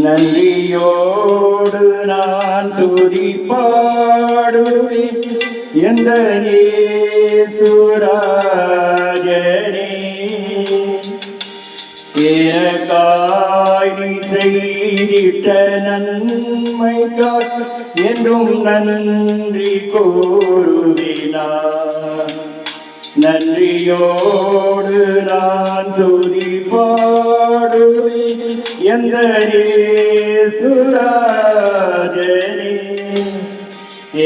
நன்றியோடு நான் துதி பாடுவேன். எந்த சுராஜனே எனக்காய் நீ செய்திட்ட நன்மைக்காய் என்றும் நன்றி கூறுவினார். நன்றியோடு நான் துதி பாடுவேன். எந்த சுராஜனே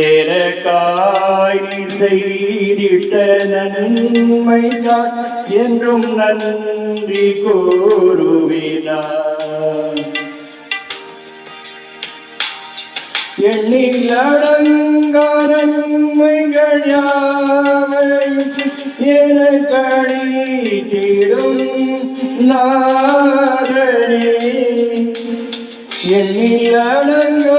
எனக்காய் நீ செய்திட்ட நன்மைக்காய் என்றும் நன்றி கூறுவினார் எண்ணில் அடங்கா நன்மைகள் யாவையும் எனக்களித்திடும் நாதனே. எண்ணில் அடங்கா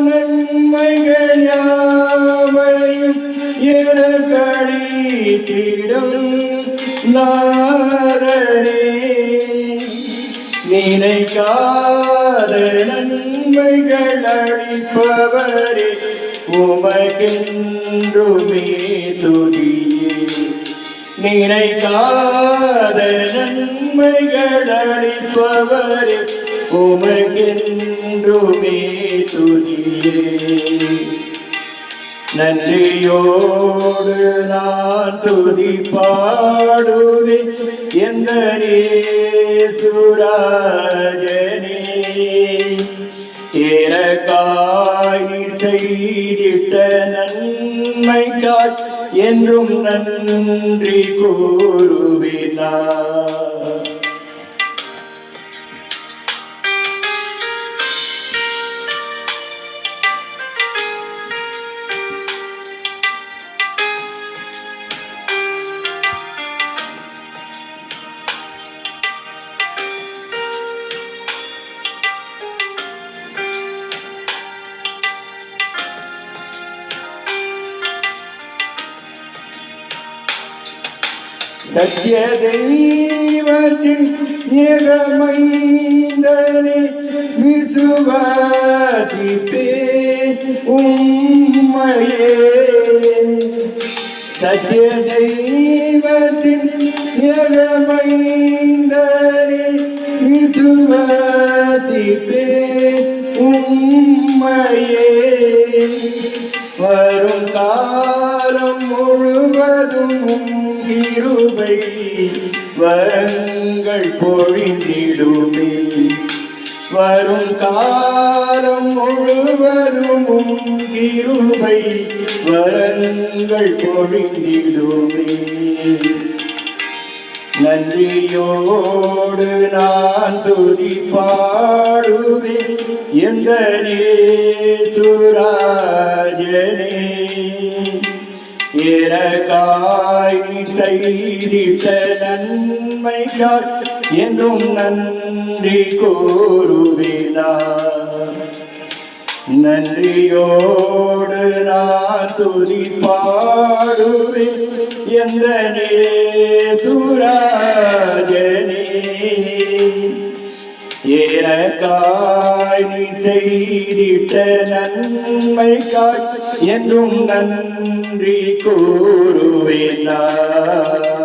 நன்மைகள் யாவையும் எனக்களித்திடும் நாதனே. நினைக்காத நன்மை நன்மைகள் அழிப்பவரே உமக்கென்றுமே துதியே. நினைக்காத நன்மைகள் அளிப்பவரே உமக்கென்றுமே துதியே. நன்றியோடு நான் துதி பாடுவேன் எந்த சுராஜனே ஏறக்காய் செய்திட்ட நன்மைக்காய் என்றும் நன்றி கூறுவினார் சத்ய தெய்வத்தின் நிறமைந்தனே விசுவாசிப்பே உம்மையே. சத்ய தெய்வத்தின் நிறமைந்தனே விசுவாசிப்பே உம்மையே. வரும் காலம் முழுவதும் இருபை வரங்கள் பொழிந்திடுமே. வரும் காலம் முழுவதும் இருபை வரங்கள் பொழிந்திடுமே. நன்றியோடு நான் துதி பாடுவேன். எந்த சுராஜனே எனக்காய் செய்திட்ட நன்மைக்காய் என்றும் நன்றி கூறுவினார் நன்றியோடு நான் துதி பாடுவேன். எந்த சுராஜனே. எனக்காய் நீ செய்திட்ட நன்மைக்காய் என்றும் நன்றி கூறுவேன் நான்.